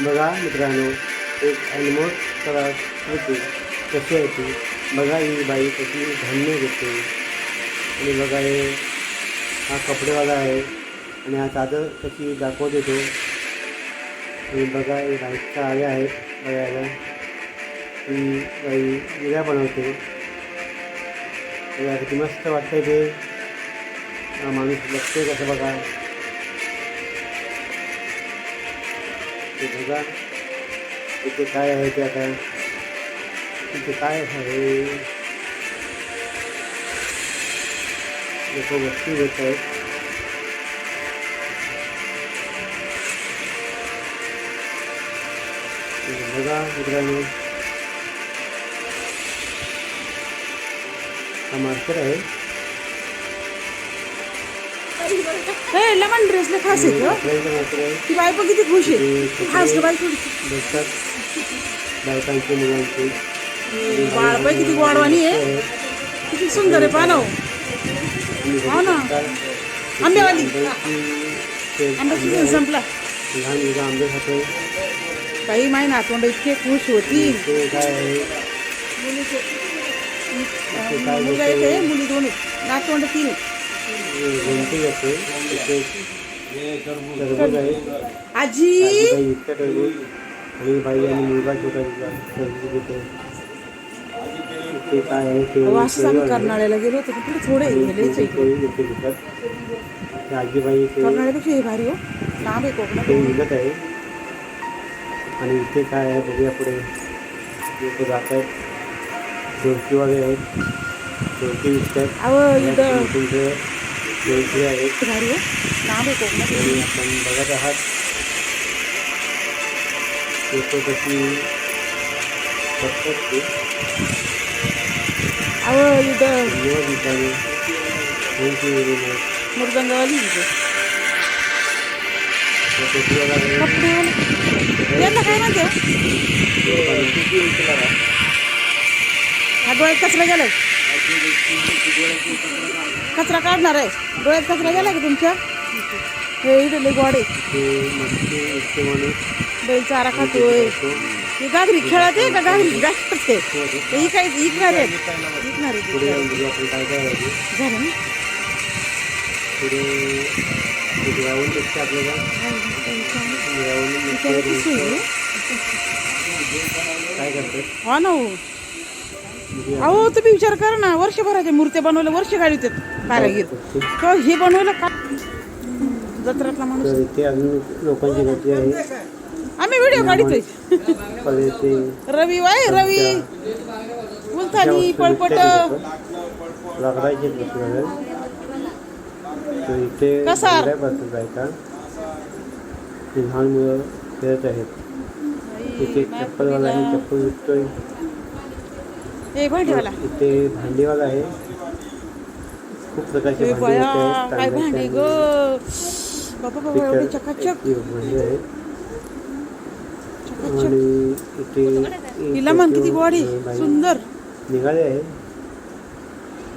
बघा मित्रांनो एक अनमोल त्रास होते कशी आहे बघा ही बाई कशी धान्य घेते आणि बघा हे हा कपडेवाला आहे आणि हा चादर कशी दाखवत येतो आणि बघा हे बाईकच्या आल्या आहेत बघायला. ही बाई विड्या बनवते. किती मस्त वाटतं ते. हा माणूस बघतोय कसं बघा. ते बघा. इथे काय आहे ते आता? इथे काय आहे? लोक वस्तू घेत आहेत. बघा मित्रांनो. हा मास्तर आहे. हे लेमन ड्रेसला खास आहे ती बायको किती खुश आहे? खास बायको? बाई बायकांचे मुलांचे किती गोडवाणी आहे. किती सुंदर आहे पाहना हो. ना. आंब्यावाली. आंब्याचा सीझन संपला. लहान मुलगा आंबे खातोय काही माही नातवंड इतके खुश होती. मुलगा एक आहे मुली दोन आहेत. नातवंड तीन घंटी टरबूज आहे आजी! टरबूज आणि बाई आणि मुलगा छोटा मुलगा टरबूज घेते ते काय आहे ते गेलो होतो तिकडे थोडे गेलेच आजीबाई ते हे भारी हो. लांब आहे कोकणात. ते विकत आहे आणि इथे काय आहे बघूया पुढे. लोक जात आहेत. आहेत विकतात अहो इथं तुमचे ढोलकी आहेत हो लांब आहे आपण बघत आहात लोक कशी बघतात ते अहो इथं. धन्यवाद हा डोळ्यात कचरा गेलाय? कचरा काढणार आहे. डोळ्यात कचरा गेलाय का तुमच्या? हे इथले गोडे बैल चारा खातोय. ही गागरी खेळत आहे का गागरी जास्त हे ही इकणार आहेत इकणार आहेत काय आहे. झालं ना? पुढे आहे? काय करतात हा ना हो. अहो तुम्ही विचार करा ना वर्षभराच्या मूर्त्या बनवल्या वर्ष घालवतात कारागीर तेव्हा हे बनवलं का? जत्रातला माणूस. तर इथे अजून लोकांची गर्दी आहे. आम्ही व्हिडिओ काढतोय. ते रवी वाय रवी. उलथानी पळपट. लाकडाचे तर इथे कसार. ते लहान मुलं खेळत आहेत. इथे चप्पलवाला आहे चप्पल विकतोय. हे भांडीवाला इथे भांडीवाला आहे खूप प्रकारचे भांडी बया आहेत काय भांडी ग? बाबा बाबा एवढी चकाचक. भांडी चकाचक. आणि इथे हिला म्हण किती हे बाई सुंदर. निघाले आहे.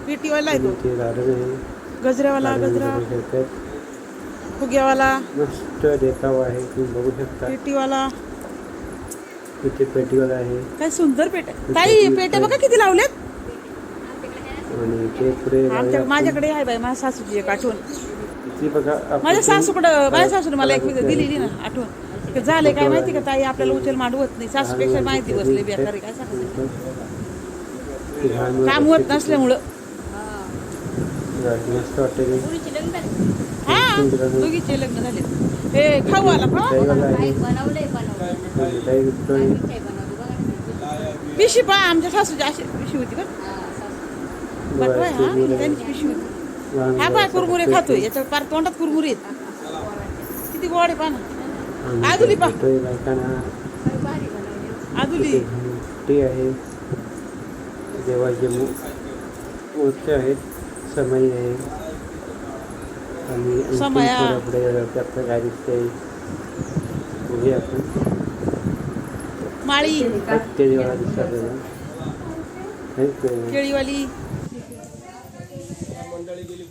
पेटीवाला आहे तो. इथे गार्डन आहे. गजऱ्यावाला गार्डन गजरा. खेळतात फुग्यावाला. मस्त देखावा आहे तुम्ही बघू शकता. पेटीवाला. इथे पेटीवाला आहे. काय सुंदर पेट ताई पेट्या बघा किती लावल्यात. आणि इथे पुढे आमच्या माझ्याकडे आहे बाई माझ्या सासूची एक आठवण. बघा माझ्या सासूकडं माझ्या सासूने मला एक दिलेली ना आठवण. की झाले काय माहिती का ताई? आपल्याला उचल मांडवत नाही. सासूपेक्षा माहिती बसली बेकारी काय सांगायचं? ते लहान मुलं काम होत नसल्यामुळं. मस्त वाटते हा दोघीचे लग्न झाले हे खाऊ आला पिशी पा आमच्या सासूची अशी पिशी होती का हा, हा त्यांची पिशी होती हा पाय कुरमुरे खातोय आहे. याच्या पार तोंडात कुरमुरे आहेत किती गोड आहे पाना आदुली पा. आदुली आहे देवाचे मू- मूर्ती आहेत समय आहे आणि पुढे आपलं काय दिसते पुढे आपण माळी केळीवाला दिसतात केळीवाली मंडळी गेली